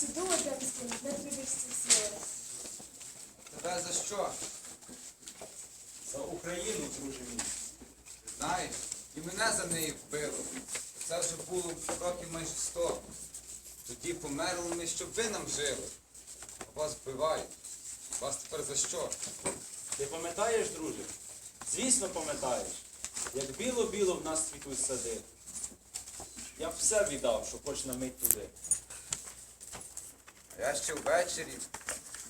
Сиду одемським, не трибірці сіли. Тебе за що? За Україну, друже мій. Знаєш, і мене за неї вбило. Це вже було років майже сто. Тоді померли ми, щоб ви нам жили. А вас вбивають. Вас тепер за що? Ти пам'ятаєш, друже? Звісно, пам'ятаєш, як біло-біло в нас цвітуть сади. Я б все віддав, щоб хоч на мить туди. А я ще ввечері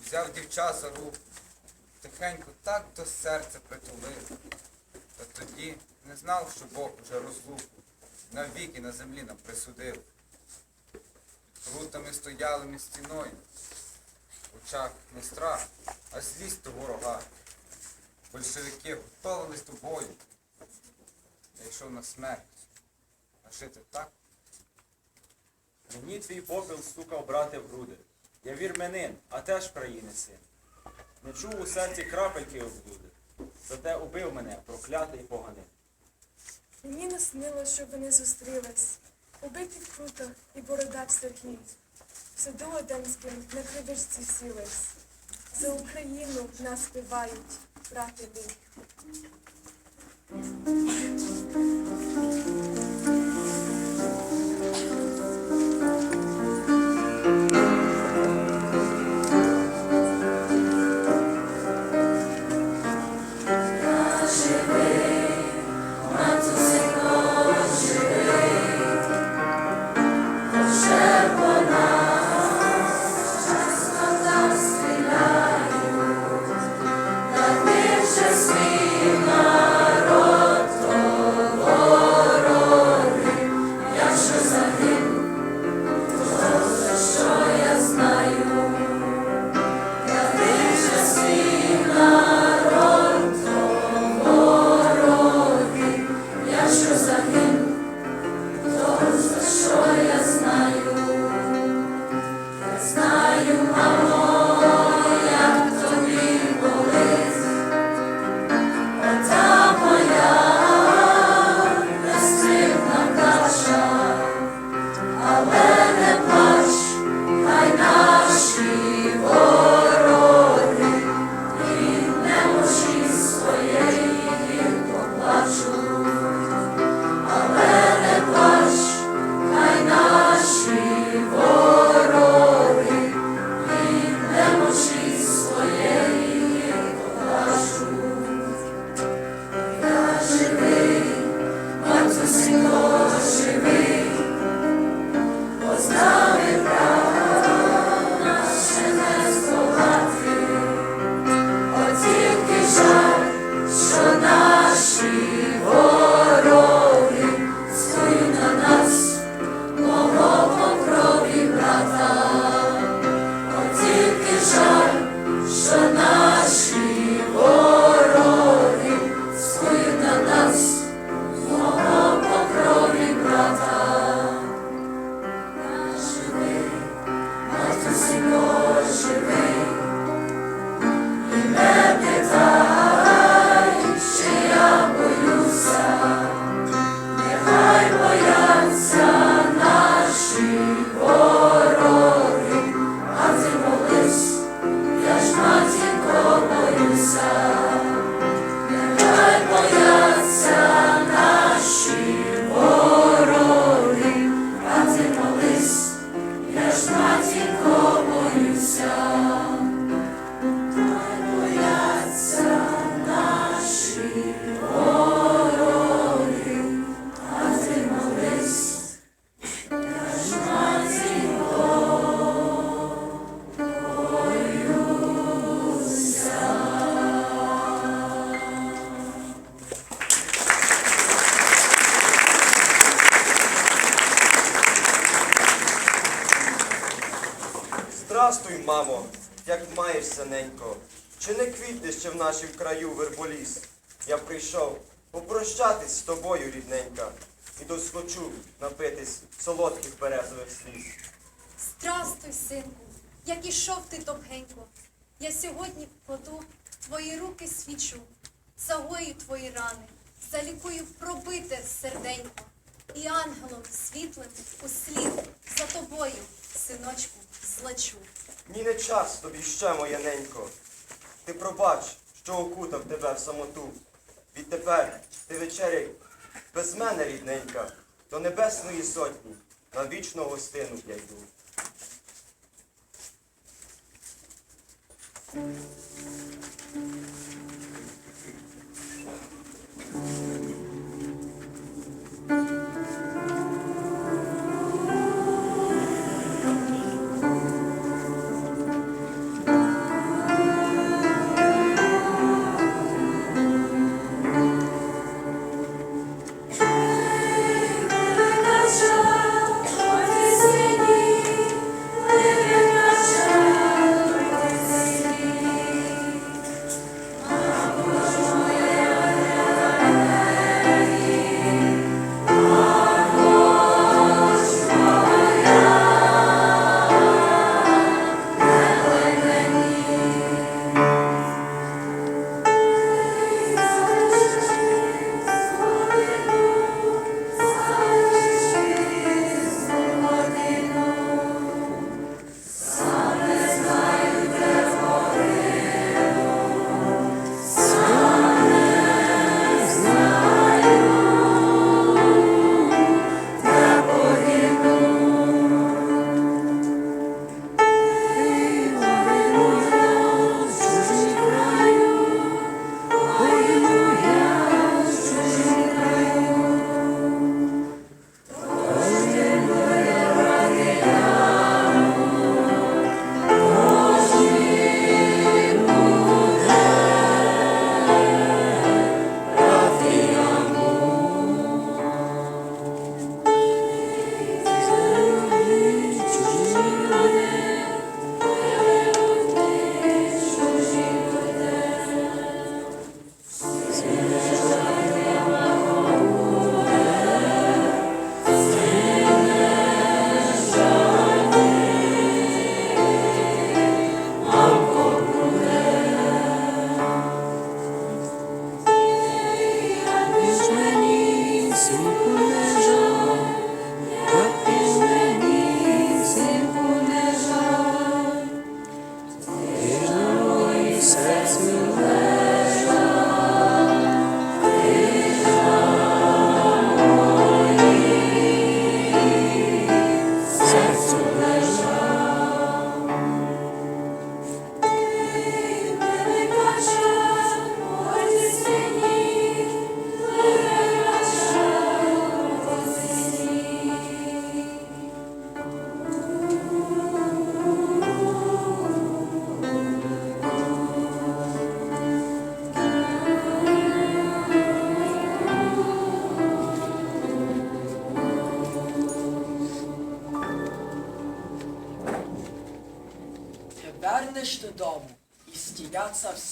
взяв дівча за руку. Тихенько так до серця притулив. Та тоді не знав, що Бог вже розлуку навіки на землі нам присудив. Рутами стояли ми стіною. В очах не страх, а злість до ворога. Большевики готувались до бою. Я йшов на смерть. А жити так Мені твій попіл стукав брати в груди. Я вірменин, а теж країни син. Не чув у серці крапельки облуди. Зате убив мене, проклятий поганин. Мені наснилось, що вони зустрілись. Убиті круто і борода в Сергій. В саду одемським на кривичці сілись. За Україну нас співають, брати ви. Здрастуй, мамо, як маєшся, ненько. Чи не квітне ще в нашім краю верболіс? Я прийшов попрощатись з тобою, рідненька, і досхочу напитись солодких березових сліз. Здрастуй, синку, як ішов ти довгенько. Я сьогодні кладу в твої руки свічу, загою твої рани, залікую пробите серденько. І ангелом світлим услід за тобою, синочку, злечу. Ні не час тобі ще, моя ненько. Ти пробач, що окутав тебе в самоту. Відтепер ти вечеряй без мене, рідненька, до небесної сотні на вічну гостину я йду. Між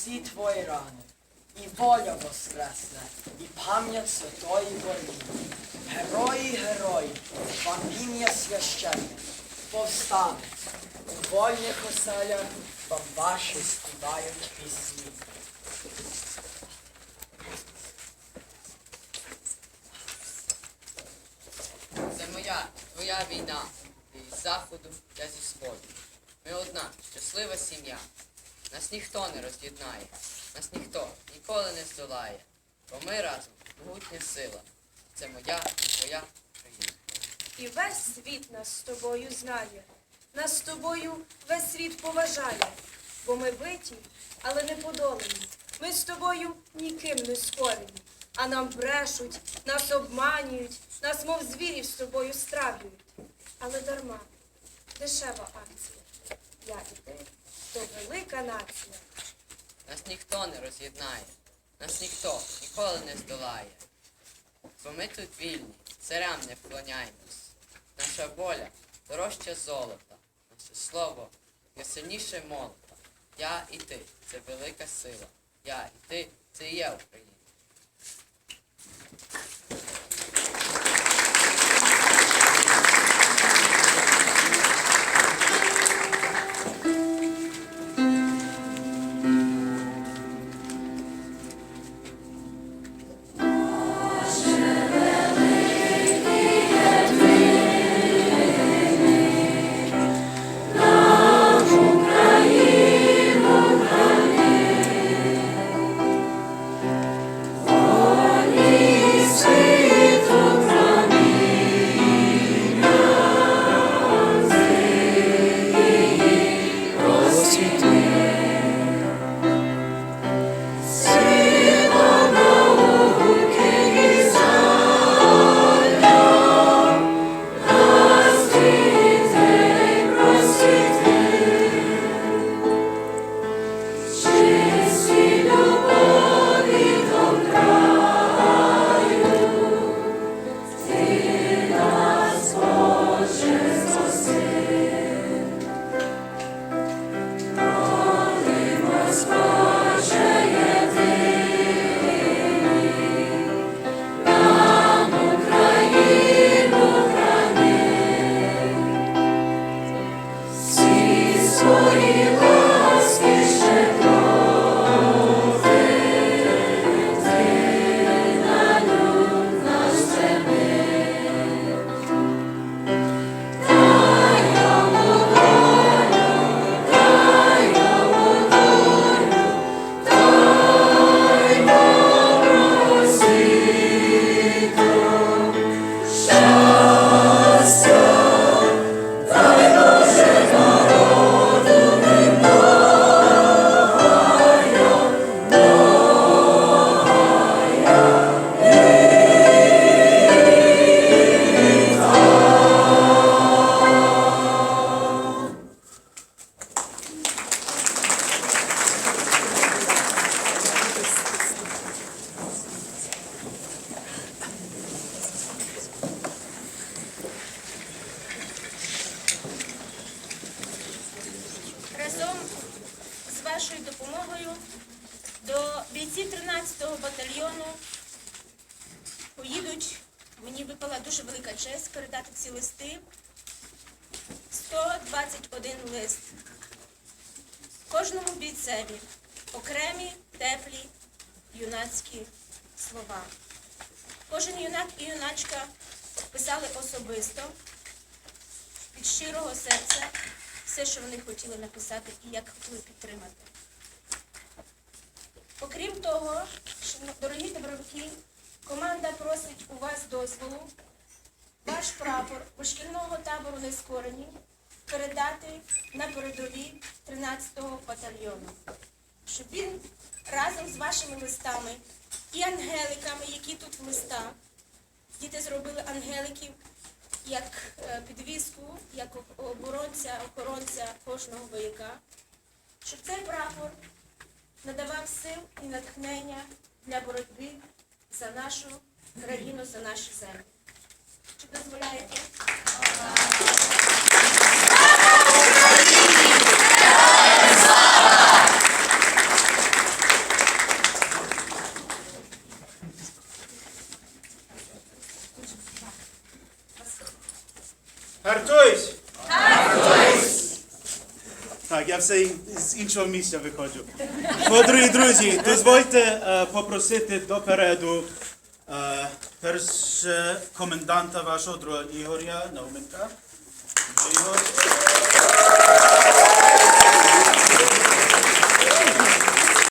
всі твої рани, і воля воскресне, і пам'ять святої борні. Герої, герої, вам ім'я священне, повстануть, у вольних оселях вам ваші співають пісні. Це моя, твоя війна. Ти із заходу, я зі сходу. Ми одна, щаслива сім'я. Нас ніхто не роз'єднає, нас ніхто ніколи не здолає. Бо ми разом могутня сила. Це моя і твоя країна. І весь світ нас з тобою знає, нас з тобою весь світ поважає, бо ми биті, але не подолані. Ми з тобою ніким не скорені, а нам брешуть, нас обманюють, нас, мов звірів, з тобою стравлюють. Але дарма, дешева акція. Я і ти то велика нація. Нас ніхто не роз'єднає, нас ніхто ніколи не здолає. Бо ми тут вільні, царям не вклоняємось. Наша воля дорожча золота, наше слово я сильніше молота. Я і ти це велика сила. Я і ти це є Україна. Ці листи. 121 лист. Кожному бійцеві окремі, теплі, юнацькі слова. Кожен юнак і юначка писали особисто від щирого серця все, що вони хотіли написати і як хотіли підтримати. Окрім того, дорогі добровики, команда просить у вас дозволу ваш прапор шкільного табору Нескорені передати на передові 13-го батальйону, щоб він разом з вашими листами і ангеликами, які тут в листах, діти зробили ангеликів як е, підвіску, як оборонця, охоронця кожного вояка, щоб цей прапор надавав сил і натхнення для боротьби за нашу країну, за наші землі. Дозволяєте? Гартуйсь! Так, я все з іншого місця виходжу. Дорогі друзі, дозвольте е, попросити допереду перше коменданта вашого другого Ігоря Науменка. Ігор.